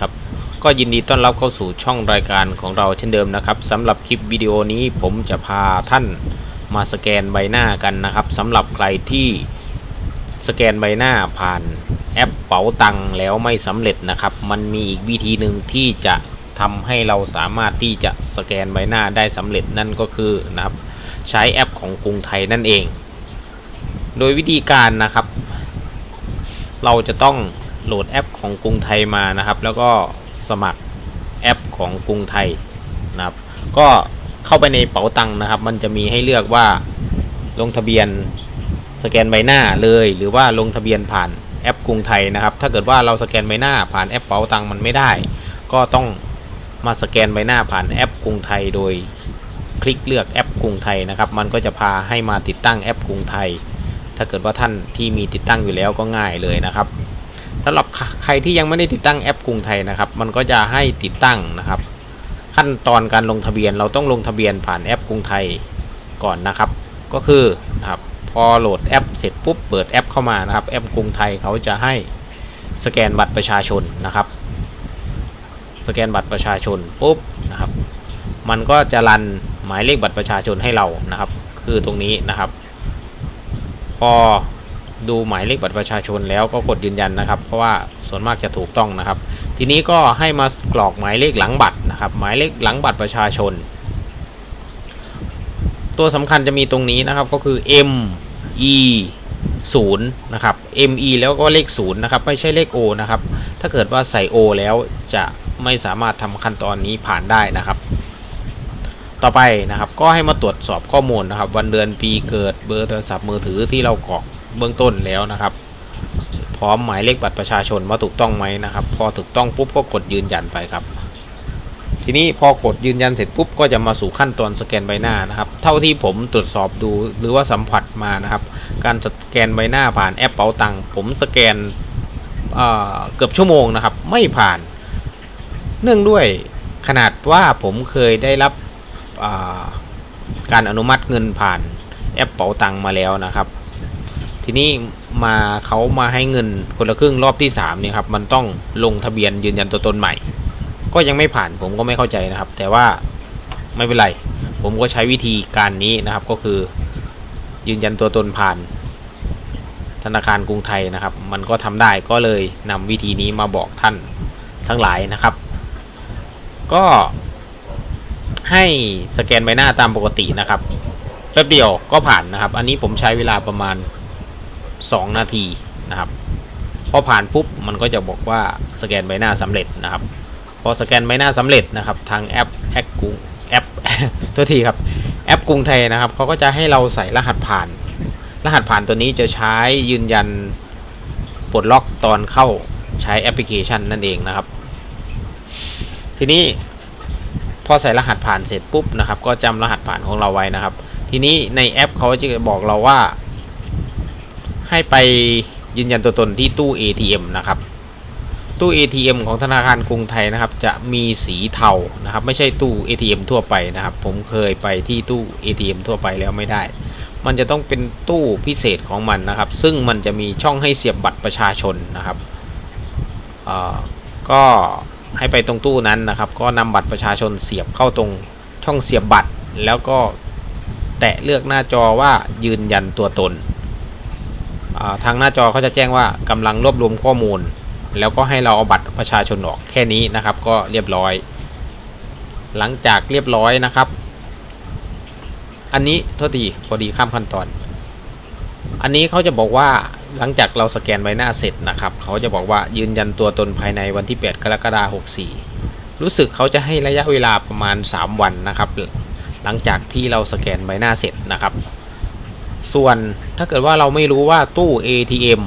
ครับ ก็ยินดีต้อนรับเข้าสู่ช่องรายการของเราเช่นเดิมนะครับสำหรับคลิปวิดีโอนี้ผมจะพาท่านมาสแกนใบหน้ากันนะครับสำหรับใครที่สแกนใบหน้าผ่านแอปเป๋าตังค์แล้วไม่สำเร็จนะครับ มันมีอีกวิธีหนึ่งที่จะทำให้เราสามารถที่จะสแกนใบหน้าได้สำเร็จนั่นก็คือนะครับใช้แอปของกรุงไทยนั่นเอง โดยวิธีการนะครับ เราจะต้อง โหลดแอปของกรุงไทยมานะครับ แล้วก็สมัครแอปของกรุงไทยนะครับ ก็เข้าไปในเป๋าตังค์นะครับ มันจะมีให้เลือกว่าลงทะเบียนสแกนใบหน้าเลย หรือว่าลงทะเบียนผ่านแอปกรุงไทยนะครับ ถ้าเกิดว่าเราสแกนใบหน้าผ่านแอปเป๋าตังค์มันไม่ได้ ก็ต้องมาสแกนใบหน้าผ่านแอปกรุงไทย โดยคลิกเลือกแอปกรุงไทยนะครับ มันก็จะพาให้มาติดตั้งแอปกรุงไทย ถ้าเกิดว่าท่านที่มีติดตั้งอยู่แล้วก็ง่ายเลยนะครับ สำหรับใครที่ยังไม่ได้ติดตั้งแอปกรุงไทยนะครับ มันก็จะให้ติดตั้งนะครับ ขั้นตอนการลงทะเบียนเราต้องลงทะเบียนผ่านแอปกรุงไทยก่อนนะครับ ก็คือนะครับพอโหลดแอปเสร็จปุ๊บเปิดแอปเข้ามานะครับ แอปกรุงไทยเขาจะให้สแกนบัตรประชาชนนะครับ สแกนบัตรประชาชนปุ๊บนะครับ มันก็จะรันหมายเลขบัตรประชาชนให้เรานะครับ คือตรงนี้นะครับ พอ ดูหมายเลขบัตรประชาชนแล้วก็กดยืนยันนะครับ เพราะว่าส่วนมากจะถูกต้องนะครับ ทีนี้ก็ให้มากรอกหมายเลขหลังบัตรนะครับ หมายเลขหลังบัตรประชาชน ตัวสำคัญจะมีตรงนี้นะครับก็คือ M E 0นะครับ M E แล้วก็เลข0นะครับไม่ใช่เลข O นะครับ ถ้าเกิดว่าใส่ O แล้วจะไม่สามารถทำขั้นตอนนี้ผ่านได้นะครับต่อไปนะครับก็ให้มาตรวจสอบข้อมูลนะครับ วันเดือนปีเกิดเบอร์โทรศัพท์มือถือที่เรากรอก เบื้องต้นแล้วนะครับ พร้อมหมายเลขบัตรประชาชนว่าถูกต้องไหมนะครับ พอถูกต้องปุ๊บก็กดยืนยันไปครับ ทีนี้พอกดยืนยันเสร็จปุ๊บก็จะมาสู่ขั้นตอนสแกนใบหน้านะครับ เท่าที่ผมตรวจสอบดูหรือว่าสัมผัสมานะครับ การสแกนใบหน้าผ่านแอปเป๋าตังผมสแกนเเกือบชั่วโมงนะครับ ไม่ผ่าน เนื่องด้วยขนาดว่าผมเคยได้รับาการอนุมัติเงินผ่านแอปเป๋าตังมาแล้วนะครับ ทีนี้มาเขามาให้เงินคนละครึ่งรอบที่สามเนี่ยครับ มันต้องลงทะเบียนยืนยันตัวตนใหม่ ก็ยังไม่ผ่านผมก็ไม่เข้าใจนะครับ แต่ว่าไม่เป็นไร ผมก็ใช้วิธีการนี้นะครับ ก็คือ ยืนยันตัวตนผ่าน ธนาคารกรุงไทยนะครับ มันก็ทำได้ก็เลยนำวิธีนี้มาบอกท่านทั้งหลายนะครับ ก็ให้สแกนใบหน้าตามปกตินะครับแป๊บเดียวก็ผ่านนะครับ อันนี้ผมใช้เวลาประมาณ 2 นาทีนะครับพอผ่านปุ๊บมันก็จะบอกว่าสแกนใบหน้าสำเร็จนะครับ พอสแกนใบหน้าสำเร็จนะครับ ทางแอปแอปกรุงแอปโทษทีครับแอปกรุงไทยนะครับเขาก็จะให้เราใส่รหัสผ่าน รหัสผ่านตัวนี้จะใช้ยืนยันปลดล็อกตอนเข้าใช้แอปพลิเคชันนั่นเองนะครับ ทีนี้พอใส่รหัสผ่านเสร็จปุ๊บนะครับ ก็จำรหัสผ่านของเราไว้นะครับ ทีนี้ในแอปเขาจะบอกเราว่า ให้ไปยืนยันตัวตนที่ตู้ ATM นะครับ ตู้ ATM ของธนาคารกรุงไทยนะครับ จะมีสีเทานะครับ ไม่ใช่ตู้ ATM ทั่วไปนะครับ ผมเคยไปที่ตู้ ATM ทั่วไปแล้วไม่ได้ มันจะต้องเป็นตู้พิเศษของมันนะครับ ซึ่งมันจะมีช่องให้เสียบบัตรประชาชนนะครับก็ให้ไปตรงตู้นั้นนะครับ ก็นำบัตรประชาชนเสียบเข้าตรงช่องเสียบบัตร แล้วก็แตะเลือกหน้าจอว่ายืนยันตัวตน ทางหน้าจอเขาจะแจ้งว่ากำลังรวบรวมข้อมูล แล้วก็ให้เราเอาบัตรประชาชนออกแค่นี้นะครับ ก็เรียบร้อย หลังจากเรียบร้อยนะครับ อันนี้โทษทีพอดีข้ามขั้นตอน อันนี้เขาจะบอกว่าหลังจากเราสแกนใบหน้าเสร็จนะครับ เขาจะบอกว่ายืนยันตัวตนภายในวันที่ 8 กรกฎาคม64 รู้สึกเขาจะให้ระยะเวลาประมาณ 3 วันนะครับ หลังจากที่เราสแกนใบหน้าเสร็จนะครับ ส่วนถ้าเกิดว่าเราไม่รู้ว่าตู้ ATM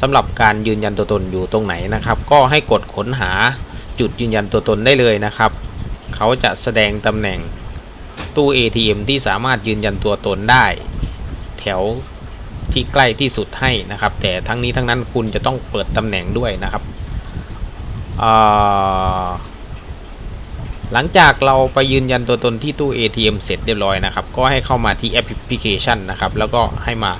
สำหรับการยืนยันตัวตนอยู่ตรงไหนนะครับ ก็ให้กดค้นหาจุดยืนยันตัวตนได้เลยนะครับ เขาจะแสดงตำแหน่งตู้ ATM ที่สามารถยืนยันตัวตนได้ แถวที่ใกล้ที่สุดให้นะครับ แต่ทั้งนี้ทั้งนั้นคุณจะต้องเปิดตำแหน่งด้วยนะครับอ่า หลังจากเราไปยืนยันตัวตนที่ตู้ ATM เสร็จเรียบร้อยนะครับ ก็ให้เข้ามาที่แอปพลิเคชันนะครับ แล้วก็ให้มา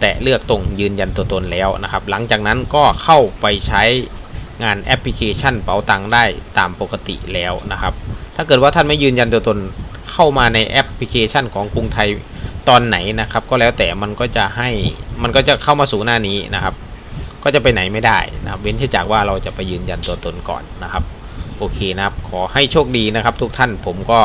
แตะเลือกตรงยืนยันตัวตนแล้วนะครับ หลังจากนั้นก็เข้าไปใช้งานแอปพลิเคชันเป๋าตังได้ตามปกติแล้วนะครับ ถ้าเกิดว่าท่านไม่ยืนยันตัวตนเข้ามาในแอปพลิเคชันของกรุงไทยตอนไหนนะครับ ก็แล้วแต่มันก็จะให้มันก็จะเข้ามาสู่หน้านี้นะครับ ก็จะไปไหนไม่ได้นะครับ เว้นที่จากว่าเราจะไปยืนยันตัวตนก่อนนะครับ โอเคนะครับ ขอให้โชคดีนะครับ ทุกท่านผมก็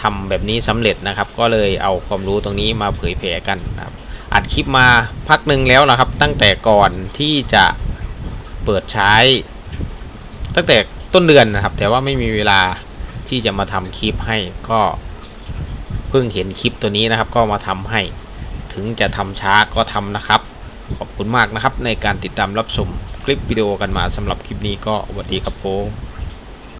ทำแบบนี้สำเร็จนะครับ ก็เลยเอาความรู้ตรงนี้มาเผยแพร่กันนะครับ อัดคลิปมาพักหนึ่งแล้วนะครับ ตั้งแต่ก่อนที่จะเปิดใช้ ตั้งแต่ต้นเดือนนะครับ แต่ว่าไม่มีเวลาที่จะมาทำคลิปให้ก็เพิ่งเห็นคลิปตัวนี้นะครับ ก็มาทำให้ถึงจะทำช้าก็ทำนะครับ ขอบคุณมากนะครับในการติดตามรับชม คลิปวิดีโอกันมาสำหรับคลิปนี้ก็สวัสดีครับผม